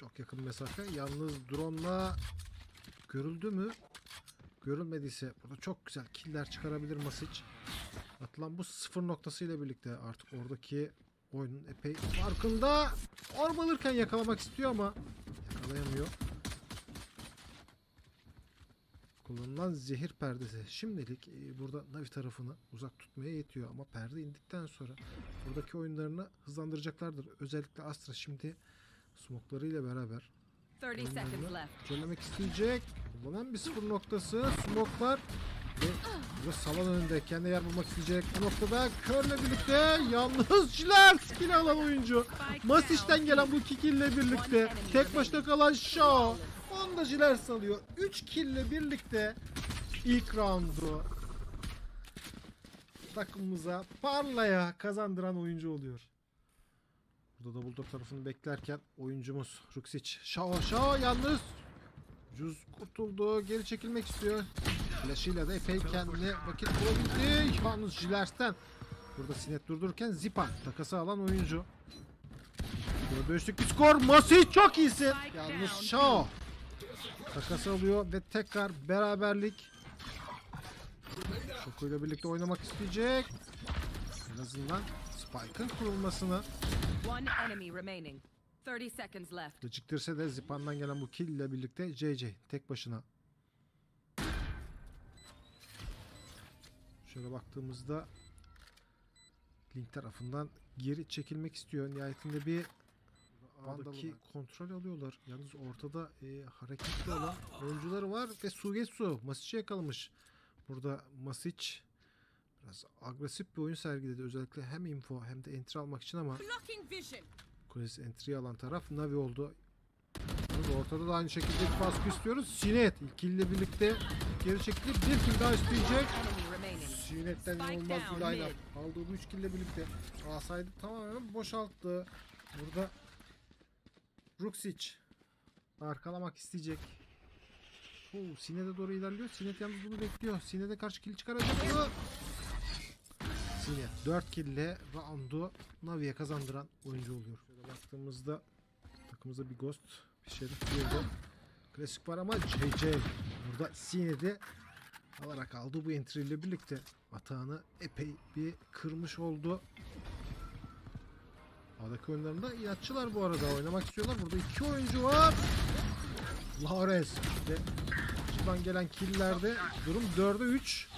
Çok yakın mesafe. Yalnız drone'la görüldü mü? Görülmediyse burada çok güzel killer çıkarabilir Masic. Atılan bu sıfır noktasıyla birlikte artık oradaki oyunun epey farkında. Orb alırken yakalamak istiyor ama yakalayamıyor. Kullanılan zehir perdesi şimdilik e, burada Navi tarafını uzak tutmaya yetiyor ama perde indikten sonra buradaki oyunlarını hızlandıracaklardır. Özellikle Astra şimdi smoklarıyla beraber 30 seconds left. Çöllemek isteyecek. Kullanan bir sıfır noktası. Smoklar. Ve burada salon önünde kendi yer bulmak isteyecek. Bu noktada körle birlikte yalnız Jiler skill alan oyuncu. Masic'ten gelen bu iki kille birlikte tek başına kalan Shaw. Onu da Jiler salıyor. 3 kille birlikte ilk roundu takımımıza parlaya kazandıran oyuncu oluyor. Burada double door tarafını beklerken oyuncumuz Ruksic. Şao Şao yalnız. Cüz kurtuldu. Geri çekilmek istiyor. Flash'ıyla da epey kendine vakit bulabildi. Yalnız Jilers'ten. Burada Sinet durdururken Zipa takası alan oyuncu. Burada dönüştük bir skor. Masi çok iyisin. Yalnız Şao. Takası alıyor ve tekrar beraberlik. Şokuyla birlikte oynamak isteyecek. En azından Spike'ın kurulmasını One enemy remaining. 30 seconds left. Geciktirse de Zipan'dan gelen bu kill ile birlikte JJ tek başına. Şöyle baktığımızda Link tarafından geri çekilmek istiyor. Nihayetinde bir A'daki kontrol alıyorlar. Yalnız ortada e, hareketli olan oyuncuları var ve Sugetsu Masic'i yakalamış. Burada Masic biraz agresif bir oyun sergiledi. Özellikle hem info hem de entry almak için ama. Kulesi entry alan taraf Navi oldu. Ortada da aynı şekilde bir baskı istiyoruz. Sinet ile birlikte geri çekildi. Bir kill daha isteyecek. Sinet'ten inanılmaz bir line mid. Aldığı bu 3 kill ile birlikte asaydı tamamen boşalttı. Burada Ruksic arkalamak isteyecek. Oo, Sinet'e doğru ilerliyor. Sinet yalnız bunu bekliyor. Sinet'e karşı kill çıkaracak Sinet 4 kill ile roundu Navi'ye kazandıran oyuncu oluyor. Şöyle baktığımızda takımıza bir Ghost, bir Şerif girdi. Klasik var ama JJ burada Sinet'i alarak aldı bu entry ile birlikte atağını epey bir kırmış oldu. A'daki oyunlarında inatçılar bu arada oynamak istiyorlar. Burada iki oyuncu var. Lares ve şuradan gelen killlerde durum 4'e 3.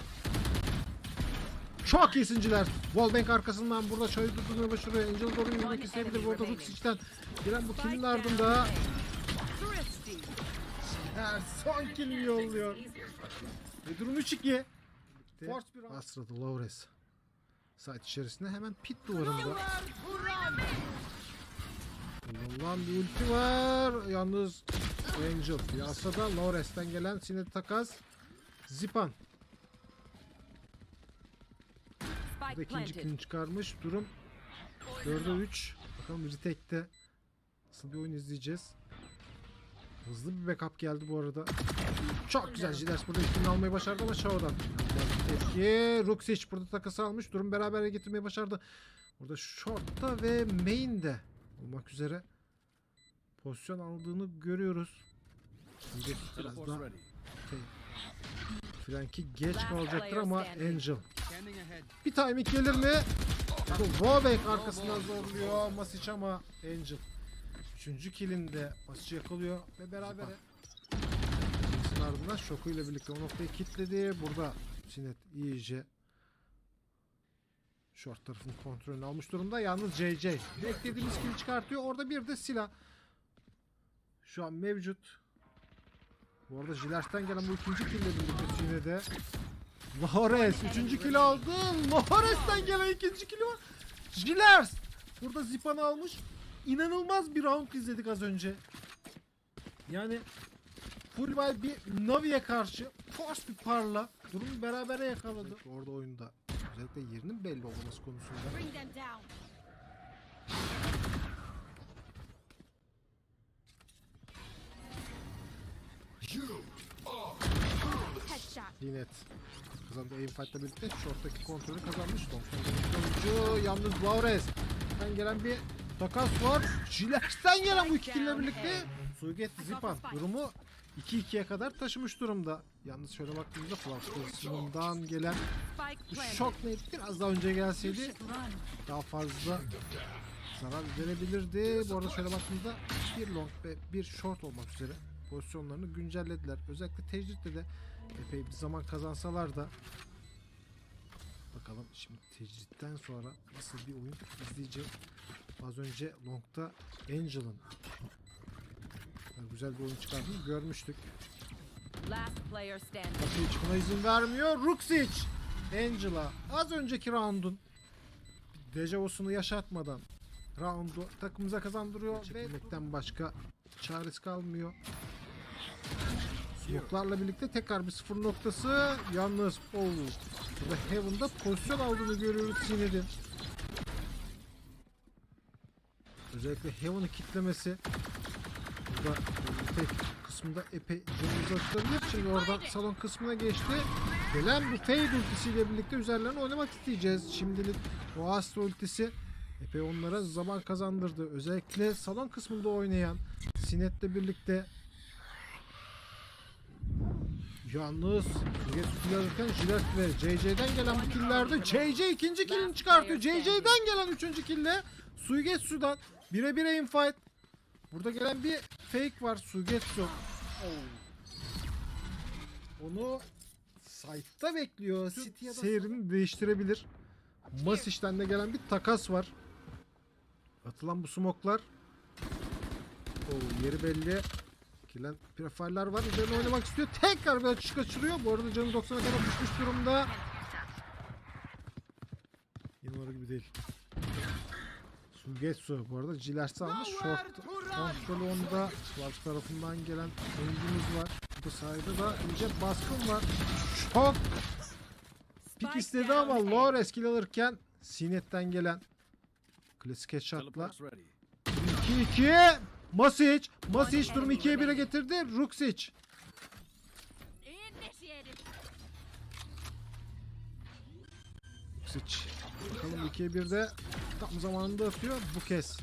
Çok iyisinciler. Wallbang arkasından burada çayı tutturmaya başarıyor. Angel doğru yürümek isteyebilir. Bu arada Ruxic'ten gelen bu killin ardında her son killini yolluyor. Ve durum 3-2. Force bir Astra'da Lawrence. Site içerisinde hemen pit duvarında. Kullanılan bir ulti var. Yalnız Angel piyasada Lawrence'den gelen sinet takas. Zipan. Burada ikinci kilini çıkarmış. Durum 4'e 3. Bakalım retake'te nasıl bir oyun izleyeceğiz. Hızlı bir backup geldi bu arada. Çok güzel Jilers burada üstünü almayı başardı ama Shao'dan. Tepki. Ruxic burada takası almış. Durum beraber getirmeyi başardı. Burada short'ta ve main'de olmak üzere pozisyon aldığını görüyoruz. Şimdi biraz daha Frank'i geç kalacaktır ama Angel bir timing gelir mi? Wallbang arkasından zorluyor Masic ama Angel. Üçüncü killinde Masic'i yakalıyor ve beraber İkisinin ardından şokuyla birlikte o noktayı kilitledi. Burada Sinet iyice short tarafının kontrolünü almış durumda. Yalnız JJ beklediğimiz kill çıkartıyor. Orada bir de silah şu an mevcut. Bu arada Jilers'ten gelen bu ikinci kill ile birlikte Sinet'e Lores üçüncü kilo aldı. Lores'ten gelen ikinci kilo var. Jilers burada Zipan'ı almış. İnanılmaz bir round izledik az önce. Yani Fullway bir Navi'ye karşı force bir parla. Durumu berabere yakaladı. Orada oyunda özellikle yerinin belli olması konusunda. Linet kazandı aim fight'la birlikte short'taki kontrolü kazanmış. Bir oyuncu yalnız Laures. Ben gelen bir takas var. Jilers'ten gelen bu iki kille birlikte Suget Zipan durumu 2-2'ye kadar taşımış durumda. Yalnız şöyle baktığımızda Flash kısmından gelen bu şok net biraz daha önce gelseydi daha fazla zarar verebilirdi. Bu arada şöyle baktığımızda bir long ve bir short olmak üzere pozisyonlarını güncellediler. Özellikle tecritte de epey bir zaman kazansalar da bakalım şimdi tecritten sonra nasıl bir oyun izleyeceğiz. Az önce long'da Angel'ın güzel bir oyun çıkardığını görmüştük. Ruxic buna izin vermiyor. Ruxic! Angela az önceki roundun dejavusunu yaşatmadan roundu takımıza kazandırıyor. Çekilmekten başka çaresi kalmıyor. Smoke'larla birlikte tekrar bir sıfır noktası. Yalnız oh, burada Heaven'da pozisyon aldığını görüyoruz Sined'in. Özellikle Heaven'ı kitlemesi burada tek kısmında epey canımızı açılabilir. Şimdi oradan salon kısmına geçti. Gelen bu Fade ultisiyle birlikte üzerlerine oynamak isteyeceğiz. Şimdilik o Astra ultisi epey onlara zaman kazandırdı. Özellikle salon kısmında oynayan Sinet'le birlikte Yalnız Geç kill alırken Jilet ve JJ'den gelen bu killerde JJ ikinci killini çıkartıyor. JJ'den gelen üçüncü kille Suigetsu'dan bire infight. Burada gelen bir fake var Sugetsu. Onu site'da bekliyor. Seyrini değiştirebilir. Masiş'ten de gelen bir takas var. Atılan bu smoklar. Oo, yeri belli. Kilen profiler var. Üzerine oynamak istiyor. Tekrar bir açış kaçırıyor. Bu arada canı 90'a kadar düşmüş durumda. Orası gibi değil. Sugetsu bu arada Jilers'i almış. Short kontrolü onda. Swartz tarafından gelen oyuncumuz var. Bu sayede da iyice baskın var. Şok. Pik istedi ama. Lores kill alırken Sinet'ten gelen klasik headshot'la Teleport's ready. 2-2 Masic Masic durumu 2'ye 1'e getirdi. Ruksic. Ruksic. Bakalım 2'ye 1'de tam zamanında atıyor. Bu kez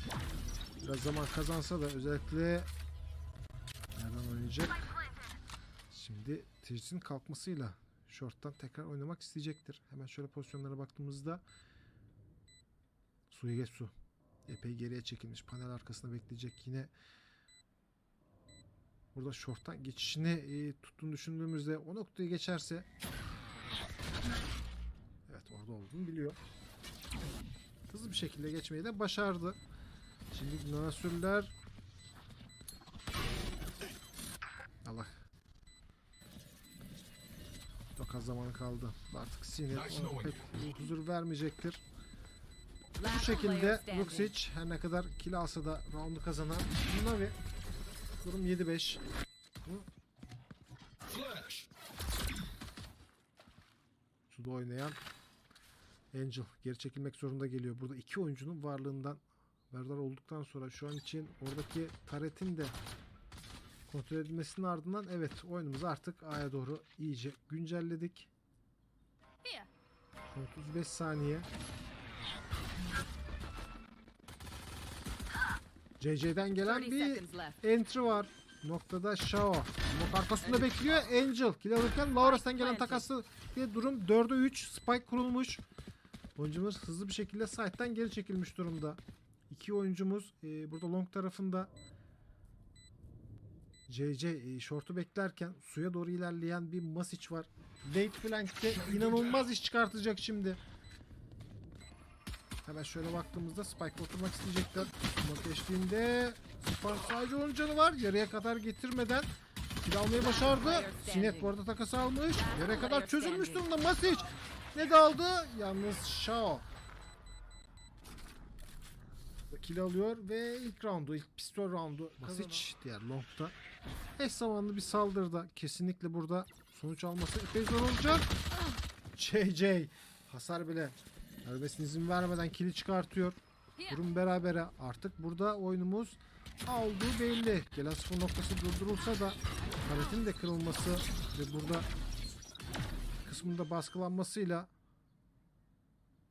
Biraz zaman kazansa da özellikle Nereden oynayacak? Şimdi Tecris'in kalkmasıyla Short'tan tekrar oynamak isteyecektir. Hemen şöyle pozisyonlara baktığımızda Suigetsu Epey geriye çekilmiş panel arkasında bekleyecek yine Burada short'tan geçişini e, tuttuğunu düşündüğümüzde o noktayı geçerse Evet orada olduğunu biliyor. Hızlı bir şekilde geçmeyi de başardı. Şimdi Nasürler Allah çok az zamanı kaldı. Artık ona pek huzur vermeyecektir. Bu şekilde. Luxic her ne kadar kill alsa da roundu kazanan Navi durum 7-5. Bu Flash. Suda oynayan Angel geri çekilmek zorunda geliyor. Burada iki oyuncunun varlığından haberdar olduktan sonra şu an için oradaki taretin de kontrol edilmesinin ardından evet oyunumuzu artık A'ya doğru iyice güncelledik. Here. Son 35 saniye. CC'den gelen 30 bir entry var. Noktada Shao. Nok arkasında bekliyor. Angel. Kill alırken Lauras'tan gelen takası diye durum 4'e 3. Spike kurulmuş. Oyuncumuz hızlı bir şekilde site'den geri çekilmiş durumda. İki oyuncumuz e, burada long tarafında JJ e, short'u beklerken suya doğru ilerleyen bir Masic var. Late flank'te inanılmaz iş çıkartacak şimdi. Hemen şöyle baktığımızda Spike oturmak isteyecekler. Geçtiğinde Spike sadece 10 canı var. Yarıya kadar getirmeden kill almayı başardı. Sinet bu arada takası almış. Yarıya kadar çözülmüş durumda Masic. Ne daldı? Yalnız Shao. Kill alıyor ve ilk roundu, ilk pistol roundu Masic diğer long'da. Eş zamanlı bir saldırıda kesinlikle burada sonuç alması epey zor olacak. JJ hasar bile Serbestine izin vermeden kili çıkartıyor. Durum berabere. Artık burada oyunumuz olduğu belli. Gelen sıfır noktası durdurulsa da karetin de kırılması ve burada kısmında baskılanmasıyla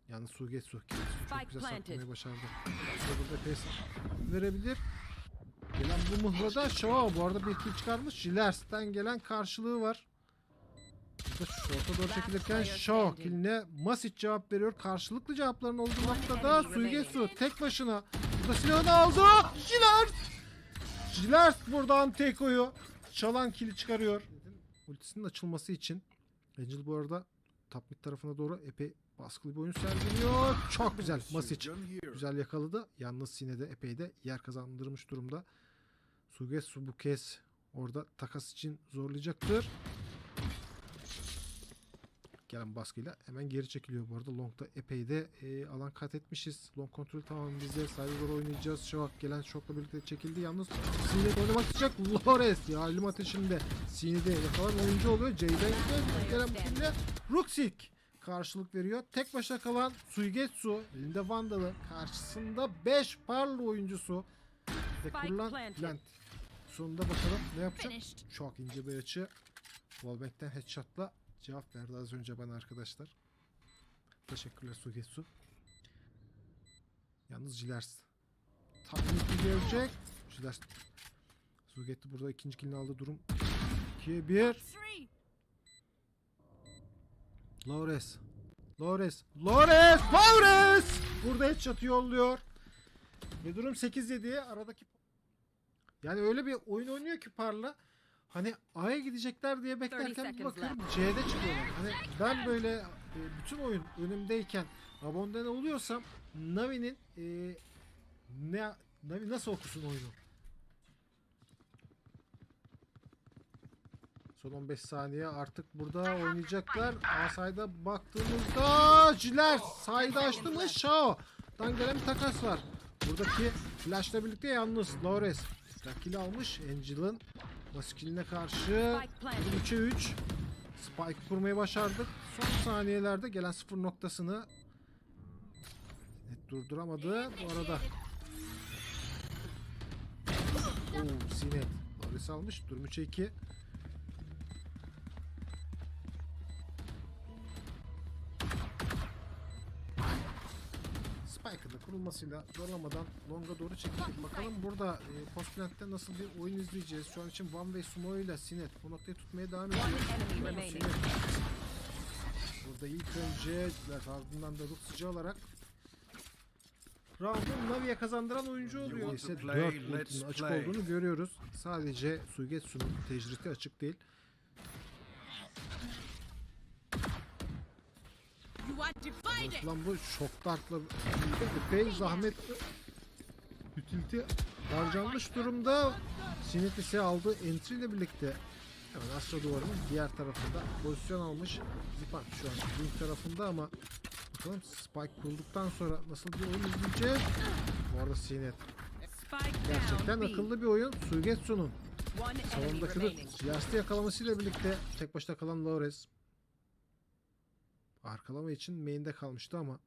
Yalnız Sugetsu çok güzel saklamayı başardı. Burada pes verebilir. Gelen bu mıhlada Shaw bu arada bir kill çıkarmış. Jilers'ten gelen karşılığı var. Burada şorta doğru çekilirken Shaw killine Masic cevap veriyor. Karşılıklı cevapların olduğu noktada Suigetsu tek başına. Burada silahını aldı. Jilers! Jilers buradan Teko'yu çalan kili çıkarıyor. Ultisinin açılması için Angel bu arada top mid tarafına doğru epey baskılı bir oyun sergiliyor. Çok güzel. Masic güzel yakaladı. Yalnız yine de epey de yer kazandırmış durumda. Sugetsu bu kez orada takas için zorlayacaktır. Gelen baskıyla hemen geri çekiliyor bu arada. Long'da epey de e, alan kat etmişiz. Long kontrol tamam bizde. Cyber oynayacağız. Şok gelen şokla birlikte çekildi. Yalnız Sine'de oynamak isteyecek. Lores ya ölüm ateşinde. Sine'de yakalan oyuncu oluyor. Jayden gelen bu kille Ruxik karşılık veriyor. Tek başına kalan Suigetsu elinde Vandal'ı karşısında 5 parlı oyuncusu ve kurulan plant. Sonunda bakalım ne yapacak? Çok ince bir açı. Wallback'ten headshot'la cevap verdi az önce bana arkadaşlar. Teşekkürler Sugetsu. Yalnız Jilers. Tahmin gelecek. Jilers. Sugetsu burada ikinci killini aldı. Durum 2'ye 1. Three. Lores. Lores. Lores. Lores. Burada headshot yolluyor. Ve durum 8-7. Aradaki yani öyle bir oyun oynuyor ki Parla. Hani A'ya gidecekler diye beklerken bir bakıyorum C'de çıkıyorlar. Hani ben böyle e, bütün oyun önümdeyken abonde ne oluyorsam Navi'nin e, ne Navi nasıl okusun oyunu? Son 15 saniye artık burada oynayacaklar. A sayda baktığımızda Jiler sayda açtı mı? Shao'dan gelen bir takas var. Buradaki flashla birlikte yalnız Lores kill almış Angel'ın Maskil'ine karşı Spike planted. durum 3'e 3 Spike kurmayı başardık. Son saniyelerde gelen sıfır noktasını net durduramadı. Bu arada Oo, Sinet. Loris almış. Durum 3'e 2. kurulmasıyla zorlamadan longa doğru çekildik. Bakalım burada e, post plant'te nasıl bir oyun izleyeceğiz. Şu an için One Way Sumo ile Sinet bu noktayı tutmaya devam ediyor. Burada ilk önce ardından da ruh sıcağı olarak Round'u Navi'ye kazandıran oyuncu oluyor. play, 4 let's ultinin açık play. olduğunu görüyoruz. Sadece Suigetsu'nun tecriti açık değil. Lan bu şok dartla epey zahmet utility harcanmış durumda. Sinet ise aldığı entry ile birlikte hemen Astra duvarının diğer tarafında pozisyon almış. Zipan şu an link tarafında ama bakalım Spike kurulduktan sonra nasıl bir oyun izleyeceğiz. Bu arada Sinet gerçekten akıllı bir oyun. Suigetsu'nun remaining. Jilers'te yakalamasıyla birlikte tek başına kalan Lores arkalama için main'de kalmıştı ama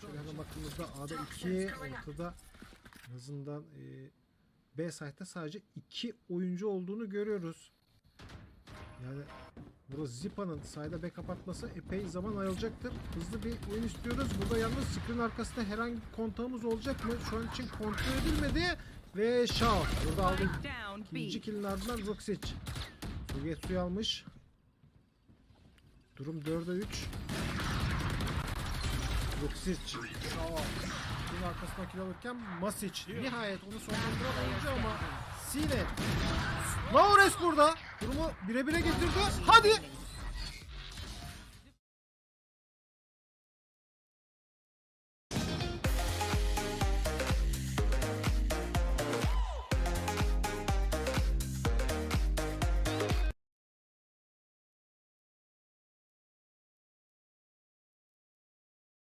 şöyle hemen baktığımızda A'da 2 ortada en azından e, B site'de sadece 2 oyuncu olduğunu görüyoruz. Yani burada Zipa'nın sayda backup atması epey zaman ayılacaktır. Hızlı bir oyun istiyoruz. Burada yalnız screen arkasında herhangi bir kontağımız olacak mı? Şu an için kontrol edilmedi. Ve Shaw burada aldı İkinci B. killin ardından Ruxic. Sugetsu'yu almış. Durum 4'e 3. Ruxic. Şava. Bunun arkasına kill alırken Masic. Nihayet onu sonlandıran oyuncu ama Sinet. Laures burada. Durumu bire bire getirdi. Hadi.